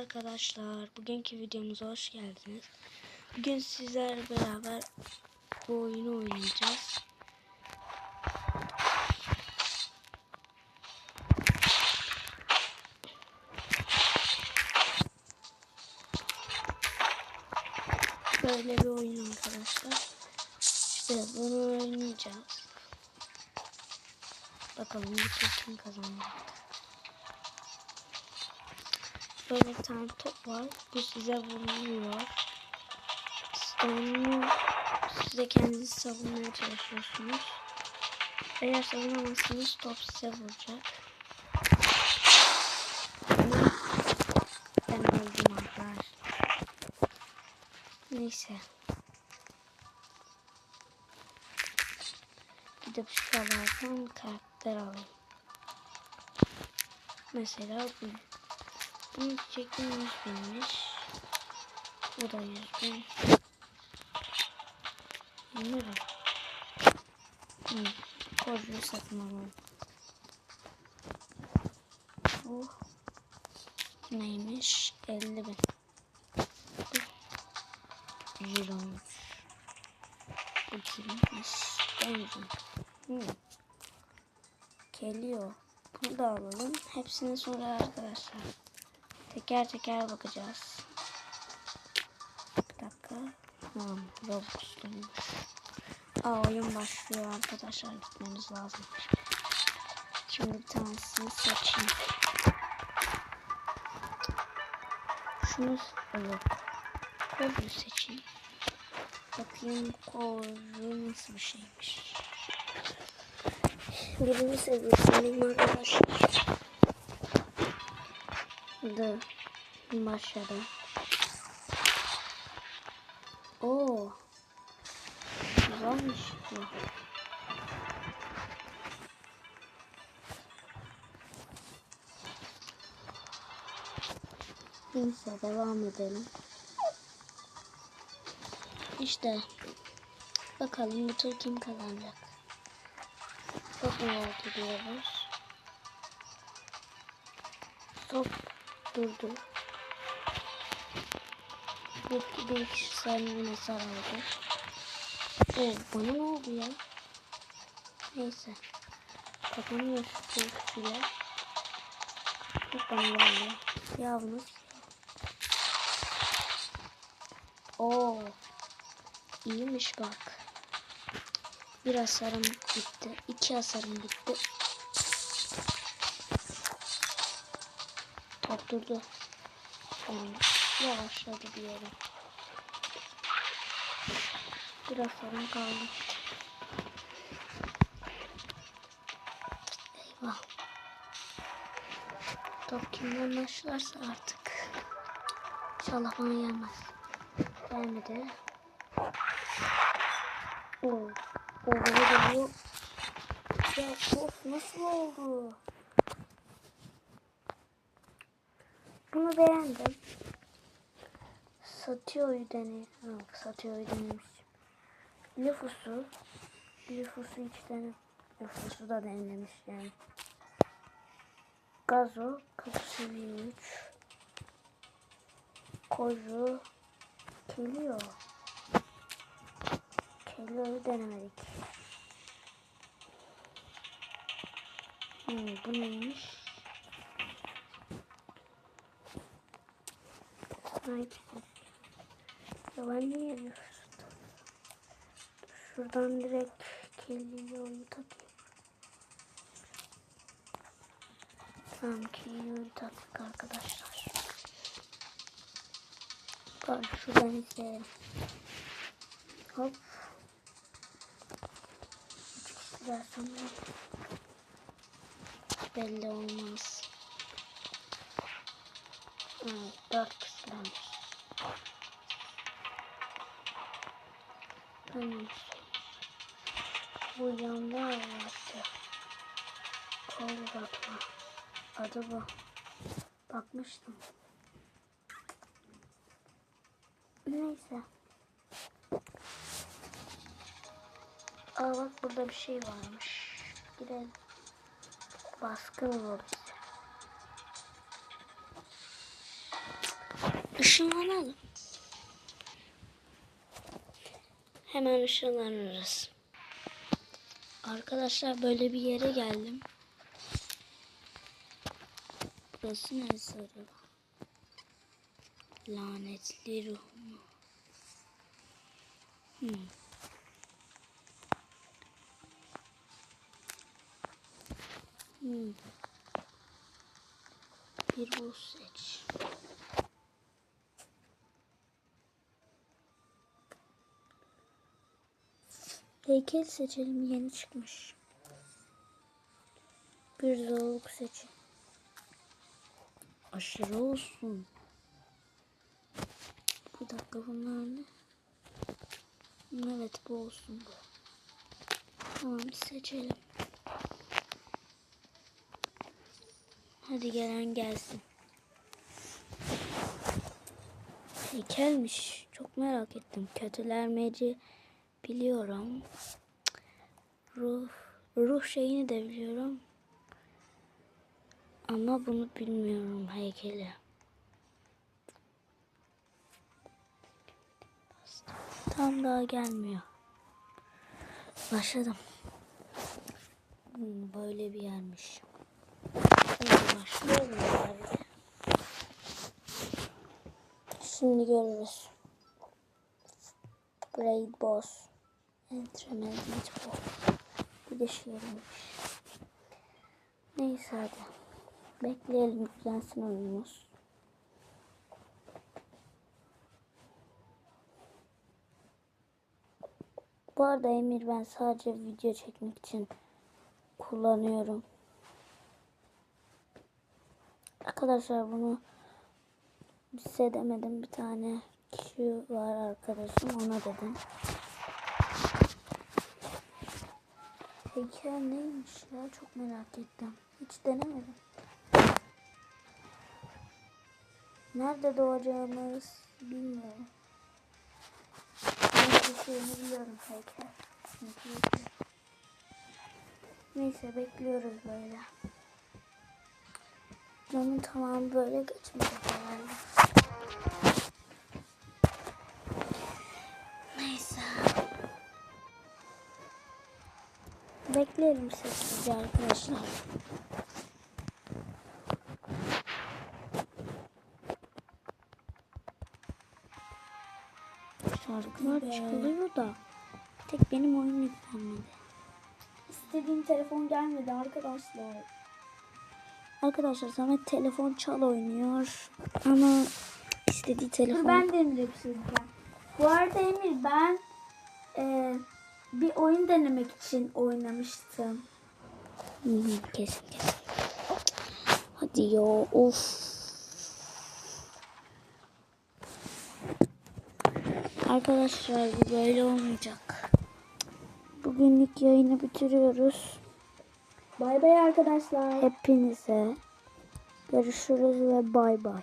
arkadaşlar. Bugünkü videomuza hoş geldiniz. Bugün sizlerle beraber bu oyunu oynayacağız. Böyle bir oyun arkadaşlar. İşte bunu oynayacağız. Bakalım tur kim kazanacak. Böyle bir tane top var. Bu size vuruluyor. Siz de onu size kendinizi savunmaya çalışıyorsunuz. Eğer savunamazsanız top size vuracak. Ben öldüm arkadaşlar. Neyse. Gidip şuralardan karakter alayım. Mesela bu. Bunun çekim 100 binmiş. Bu da 100 bin. 20 bin. Hı. Koruyu satın alalım. Bu neymiş? 50 bin. 100 olmuş. Bu kimmiş? Benzin. Hı. Geliyor. Bunu da alalım. Hepsini sonra arkadaşlar. Teker teker bakacağız. Bir dakika. Tamam. Robux'luymuş. Aa oyun başlıyor arkadaşlar. Gitmemiz lazım. Şimdi bir tanesini seçeyim. Şunu yok. Koruyu seçeyim. Bakayım koru nasıl bir şeymiş. Birinci seviyesindeyim arkadaşlar. Da başladı. Oo. Güzelmiş bu. Neyse devam edelim. İşte bakalım bu tur kim kazanacak. Çok merak ediyoruz. Top durdu. Bir, bir kişi saniye sarıldı. Oo, bana ne oldu ya? Neyse. Kapanıyor şu kişiyle. Çok bana geldi. Ya bu nasıl? Oo. İyiymiş bak. Bir hasarım gitti. iki hasarım gitti. Durdu. Tamam. Yavaşladı bir yere. Biraz sorun kaldı. Eyvah. Top kimden başlarsa artık. İnşallah bana gelmez. Gelmedi. Oo. Oo. Ya of nasıl oldu? Bunu beğendim. Satıyor'yu deney. Ha, Satıyor'yu denemiş. Nüfusu. Nüfusu hiç denem. Nüfusu da denemiş yani. Gazo. Seviye 3. Kozu. Geliyor. Kelio'yu denemedik. Hmm, bu neymiş? Ya ben niye şuradan? Şuradan direkt kirli yolu takayım. Tamam kirli yolu taktık arkadaşlar. Bak şuradan izleyelim. Hop. Çıksın belli olmaz. Evet, 4 Tamam. Bu yanda vardı. Kol bakma. Adı bu. Bakmıştım. Neyse. Aa bak burada bir şey varmış. Gidelim. Baskın lobisi. ışınlanalım. Hemen ışınlanırız. Arkadaşlar böyle bir yere geldim. Burası neresi acaba? Lanetli ruh? Hmm. Hmm. Bir bul seç. Heykel seçelim yeni çıkmış. Bir zorluk seçin. Aşırı olsun. Bir dakika bunlar ne? Evet bu olsun bu. Tamam seçelim. Hadi gelen gelsin. Heykelmiş. Çok merak ettim. Kötüler meci biliyorum. Ruh, ruh şeyini de biliyorum. Ama bunu bilmiyorum heykeli. Tam daha gelmiyor. Başladım. Hmm, böyle bir yermiş. Hadi başlayalım bari. Şimdi görürüz. Braid Boss. Entremenit bu. Bir de olmuş. Neyse hadi. Bekleyelim yüklensin oyunumuz. Bu arada Emir ben sadece video çekmek için kullanıyorum. Arkadaşlar bunu size demedim. Bir tane kişi var arkadaşım ona dedim. Heykel neymiş ya çok merak ettim. Hiç denemedim. Nerede doğacağımız bilmiyorum. Ben şeyini biliyorum heykel. Neyse bekliyoruz böyle. Canın tamamı böyle geçmeyecek herhalde. Neyse. Bekleyelim sessizce arkadaşlar. Şarkılar çıkılıyor da tek benim oyun yüklenmedi. İstediğim telefon gelmedi arkadaşlar. Arkadaşlar Samet telefon çal oynuyor ama istediği telefon. Dur ben de Emir'e bir şey. Bu arada Emir ben e, bir oyun denemek için oynamıştım. Kesin kesin. Hadi ya of. Arkadaşlar bu böyle olmayacak. Bugünlük yayını bitiriyoruz. Bay bay arkadaşlar. Hepinize görüşürüz ve bay bay.